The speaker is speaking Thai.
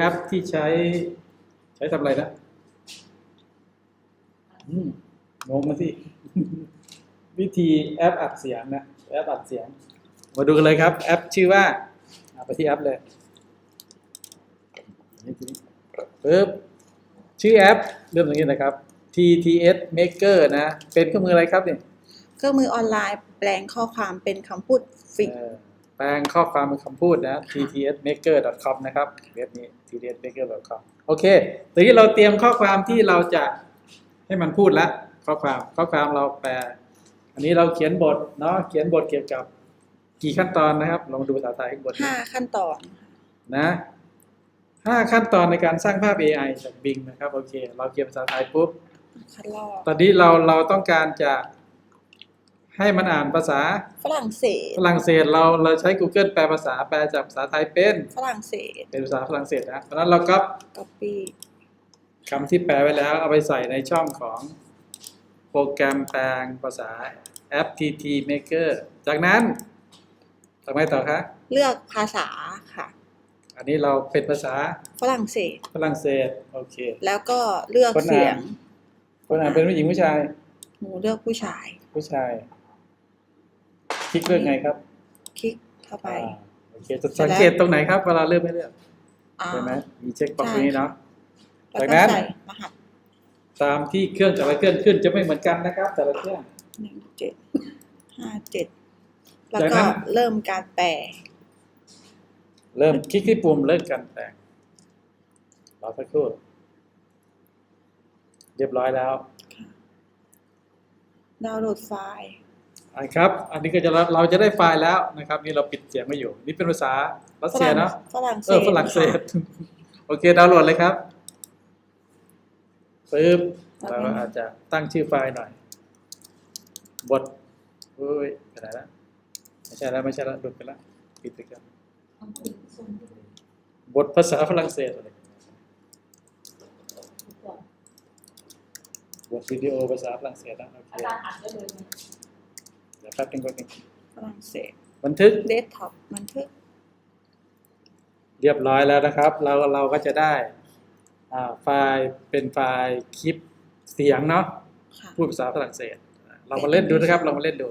แอปที่ใช้ ใช้ทำอะไรนะอืมงงมาสิ วิธีแอปอัดเสียงนะ แอปอัดเสียง มาดูกันเลยครับ แอปชื่อว่าเอาไปที่แอปเลยนี่ทีนี้ปึ๊บชื่อแอปเริ่มตรงนี้นะครับ TTS Maker นะ เป็นเครื่องมืออะไรครับเนี่ย เครื่องมือออนไลน์แปลงข้อความเป็นคำพูดฟรีเอ่อแปลงข้อความเป็นคำพูดนะ ttsmaker.com นะครับเว็บนี้ ttsmaker.com โอเคทีนี้เราเตรียมข้อความที่เราจะให้มันพูดละข้อความข้อความเราแปล อันนี้เราเขียนบทเนาะเขียนบทเกี่ยวกับกี่ขั้นตอนนะครับลองดูภาษาไทยข้างบนห้าขั้นตอนนะห้าขั้นตอนในการสร้างภาพ AI จาก Bing นะครับโอเค เราเขียนภาษาไทยปุ๊บคัดลอกตอนนี้เราเราต้องการจะ ให้มันอ่านภาษาฝรั่งเศส ฝรั่งเศสเราเราใช้ Google แปลภาษาแปลจากภาษาไทยเป็นฝรั่งเศส เป็นภาษาฝรั่งเศสนะเพราะฉะนั้นเราก็ copy คำที่แปลไว้แล้วเอาไปใส่ในช่องของโปรแกรมแปลงภาษาแอป TT Maker จากนั้นทำไงต่อคะ เลือกภาษาค่ะ อันนี้เราเป็นภาษาฝรั่งเศส ฝรั่งเศส โอเค แล้วก็เลือกคนอ่านเสียงคนอ่านเป็นผู้หญิงผู้ชาย หนูเลือกผู้ชาย ผู้ชาย คลิกเลือกไงครับคลิกเข้าไปอ่าโอเคจะสังเกตตรงไหนครับ เวลาเลือกไม่เลือกอ่าใช่ไหมมีเช็คบ็อกซ์ตรงนี้เนาะแล้วจากก็นั้นใส่รหัสตามที่เครื่องแต่ละเครื่องขึ้นจะไม่เหมือนกันนะครับ แต่ละเครื่องหนึ่งเจ็ดห้าเจ็ดแล้วจากก็นั้นเริ่มการแปลเริ่มคลิกที่ปุ่มเริ่มการแปลงรอสักครู่เรียบร้อยแล้ว ดาวน์โหลดไฟล์ อะครับ อันนี้ก็จะเราเราจะได้ไฟล์แล้วนะครับ นี่เราปิดเสียงไว้อยู่ นี่เป็นภาษารัสเซียเนาะฝรั่งเศเออสฝรั่งเศสโอเคดาวน์โหลดเลยครับปึ๊บเราก็อาจจะตั้งชื่อไฟล์หน่อย บทอุ้ยไปไหนแล้วไม่ใช่แล้วไม่ใช่แล้วหลุดไปแล้วปิดไปกันบทภาษาฝรั่งเศสอะไรบทวิดีโอภาษาฝรั่งเศสนะโอเคอาจารย์อ่านได้เลยไหมเดี๋ยวแป๊บนึงแป๊บนึงฝรั่งเศสบันทึกเดสก์ท็อปบันทึก เรียบร้อยแล้วนะครับ เราเราก็จะได้อ่าไฟล์เป็นไฟล์คลิปเสียงเนาะค่ะพูดภาษาฝรั่งเศส เรามาเล่นดูนะครับ เรามาเล่นดู